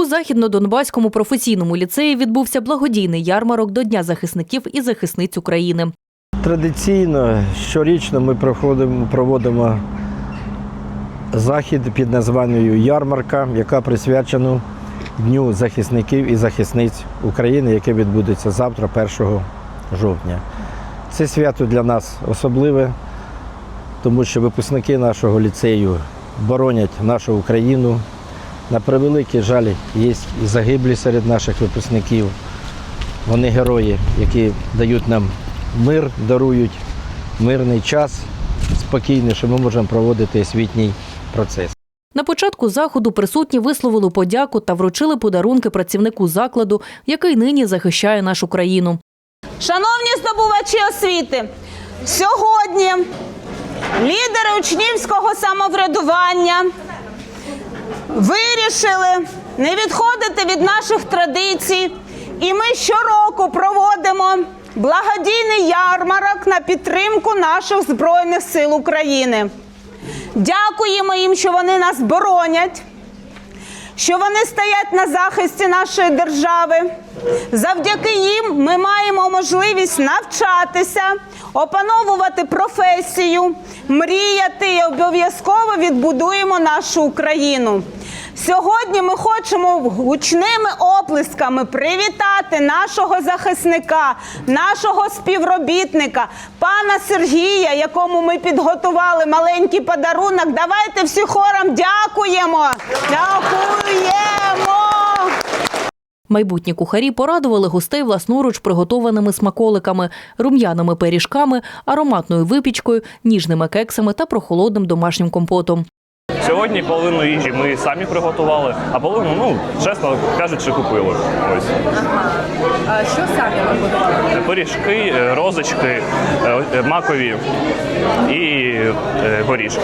У західно-донбаському професійному ліцеї відбувся благодійний ярмарок до Дня захисників і захисниць України. Традиційно щорічно ми проводимо захід під названням Ярмарка, яка присвячена Дню захисників і захисниць України, яке відбудеться завтра, 1 жовтня. Це свято для нас особливе, тому що випускники нашого ліцею боронять нашу Україну. На превеликий жаль, є і загиблі серед наших випускників. Вони герої, які дають нам мир, дарують мирний час спокійний, що ми можемо проводити освітній процес. На початку заходу присутні висловили подяку та вручили подарунки працівнику закладу, який нині захищає нашу країну. Шановні здобувачі освіти, сьогодні лідери учнівського самоврядування вирішили не відходити від наших традицій, і ми щороку проводимо благодійний ярмарок на підтримку наших Збройних сил України. Дякуємо їм, що вони нас боронять що вони стоять на захисті нашої держави. Завдяки їм ми маємо можливість навчатися, опановувати професію, мріяти і обов'язково відбудуємо нашу Україну. Сьогодні ми хочемо гучними оплесками привітати нашого захисника, нашого співробітника, пана Сергія, якому ми підготували маленький подарунок. Давайте всі хором дякуємо! Дякуємо! Майбутні кухарі порадували гостей власноруч приготованими смаколиками, рум'яними пиріжками, ароматною випічкою, ніжними кексами та прохолодним домашнім компотом. Сьогодні половину їжі ми самі приготували, а половину, ну, чесно кажучи, купили. Ось. А що самі ви будете? Пиріжки, е, розочки, е, е, макові і горішки.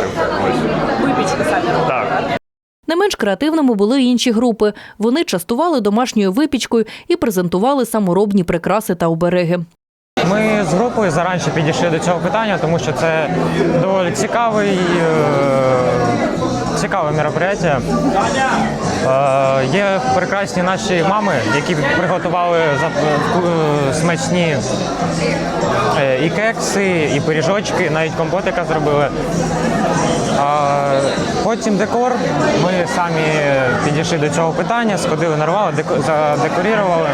Ось. Випічку самі? Так. Не менш креативними були інші групи. Вони частували домашньою випічкою і презентували саморобні прикраси та обереги. Ми з групою заранше підійшли до цього питання, тому що це доволі цікавий, цікаве мероприятие. Е, Є прекрасні наші мами, які приготували е, смачні е, і кекси, і пиріжочки, навіть компотика зробили. Потім декор. Ми самі підійшли до цього питання, сходили, нарвали, деко- задекорували.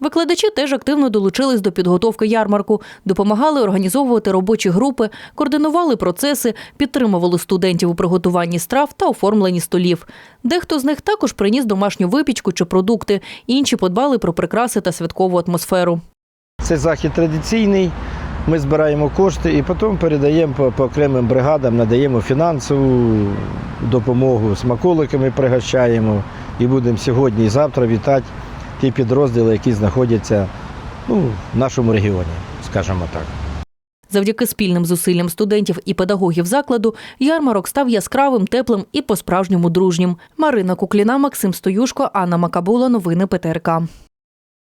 Викладачі теж активно долучились до підготовки ярмарку, допомагали організовувати робочі групи, координували процеси, підтримували студентів у приготуванні страв та оформленні столів. Дехто з них також приніс домашню випічку чи продукти, інші подбали про прикраси та святкову атмосферу. Це захід традиційний. Ми збираємо кошти і потім передаємо по, по окремим бригадам, надаємо фінансову допомогу, смаколиками пригощаємо і будемо сьогодні і завтра вітати ті підрозділи, які знаходяться ну, в нашому регіоні, скажімо так. Завдяки спільним зусиллям студентів і педагогів закладу ярмарок став яскравим, теплим і по-справжньому дружнім. Марина Кукліна, Максим Стоюшко, Анна Макабула. Новини ПТРК.